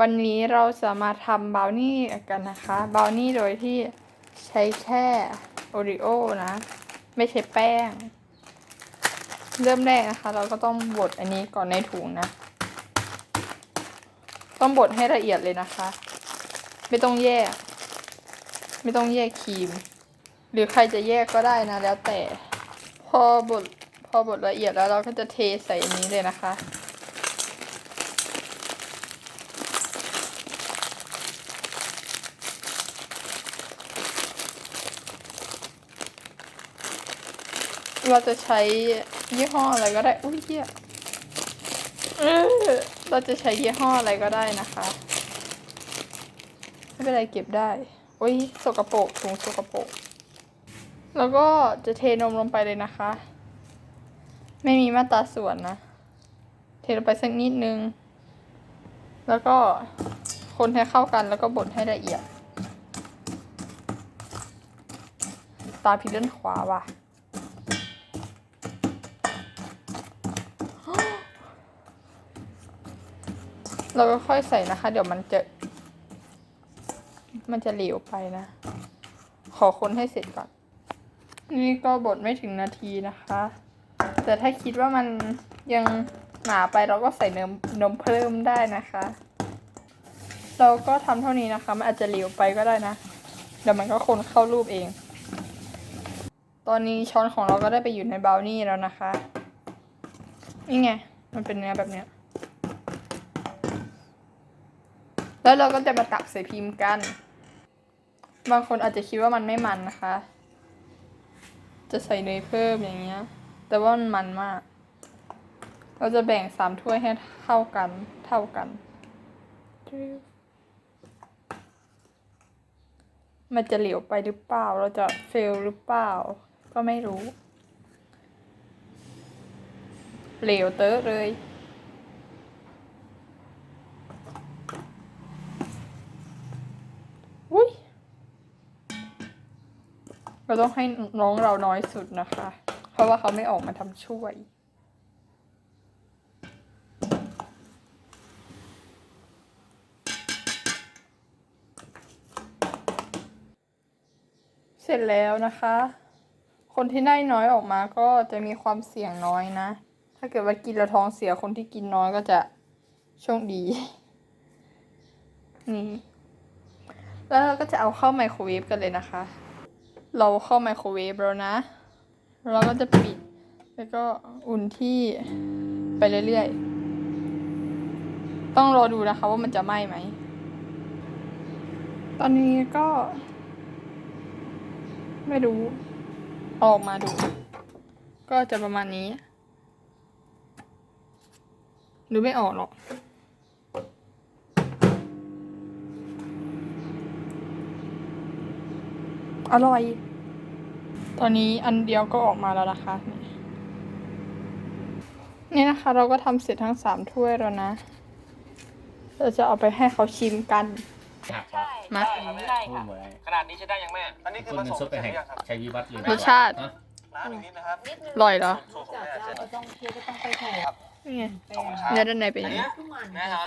วันนี้เราจะมาทำบราวนี่กันนะคะบราวนี่โดยที่ใช้แค่โอริโอนะ ไม่ใช้แป้ง เริ่มแรกนะคะ เราก็ต้องบดอันนี้ก่อนในถุงนะ ต้องบดให้ละเอียดเลยนะคะ ไม่ต้องแยก ไม่ต้องแยกครีม หรือใครจะแยกก็ได้นะ แล้วแต่ พอบดพอบดละเอียดแล้วเราก็จะเทใส่อันนี้เลยนะคะ เราจะใช้ยี่ห้ออะไรก็ได้ อุ้ยเหี้ยเออเราจะใช้ยี่ห้ออะไรก็ได้นะคะ ไม่เป็นไรเก็บได้อุ้ยสกปรกถุงสกปรกแล้วก็จะเทนมลงไปเลยนะคะ ไม่มีมาตราส่วนนะ เทลงไปสักนิดนึง แล้วก็คนให้เข้ากันแล้วก็บดให้ละเอียด ตาพิดเล่นขวาว่ะ เราก็ค่อยใส่นะคะ เดี๋ยวมันจะ มันจะเหลวไปนะ ขอคนให้เสร็จก่อน นี่ก็บดไม่ถึงนาทีนะคะ แต่ถ้าคิดว่ามันยังหนาไปเราก็ใส่นมนมเพิ่มได้นะคะ เราก็ทำเท่านี้นะคะ มันอาจจะเหลวไปก็ได้นะ เดี๋ยวมันก็คนเข้ารูปเอง ตอนนี้ช้อนของเราก็ได้ไปอยู่ในบราวนี่แล้วนะคะ นี่ไง มันเป็นเนื้อแบบเนี้ย แล้วเราก็จะมาตักใส่พิมพ์กัน บางคนอาจจะคิดว่ามันไม่มันนะคะ จะใส่เนยเพิ่มอย่างเงี้ย แต่ว่ามันมันมาก เราจะแบ่งสามถ้วยให้เท่ากัน เท่ากัน มันจะเหลวไปหรือเปล่า เราจะเฟลหรือเปล่า ก็ไม่รู้ เหลวเตอะเลยอุ้ย เราต้องให้น้องเราน้อยสุดนะคะ เพราะว่าเขาไม่ออกมาทำช่วย เสร็จแล้วนะคะ คนที่ได้น้อยออกมาก็จะมีความเสี่ยงน้อยนะ ถ้าเกิดว่ากินแล้วท้องเสียคนที่กินน้อยก็จะโชคดี นี่ แล้วเราก็จะเอาเข้าไมโครเวฟกันเลยนะคะ เราเข้าไมโครเวฟแล้วนะ เราก็จะปิด แล้วก็อุ่นที่ไปเรื่อยๆ ต้องรอดูนะคะว่ามันจะไหม้ไหม ตอนนี้ก็ ไม่รู้ อออกมาดู ก็จะประมาณนี้ หรือไม่ออกหรอก อร่อย ตอนนี้อันเดียวก็ออกมาแล้วนะคะนี่นี่นะคะ เราก็ทำเสร็จทั้งสามถ้วยแล้วนะ เราจะเอาไปให้เขาชิมกันหักใช่มา ใช่ใช่พูดค่ะหมดเลยขนาดนี้ใช้ได้ยังแม่ อันนี้คือคนผหนึ่สงมซุปไปเสร็จให้หรือยังครับใช้วิวัฒน์เลยรสชาตินะน้ำอีกนิดนะครับนิดนึงอร่อยเหรอ สูตรของจากแม่จะเสร็จเอาต้องเคี่ยวก็ต้องไปโถนี่ไงแป้งเนื้อด้านในเป็นยังไงทุกมันแม่ครับ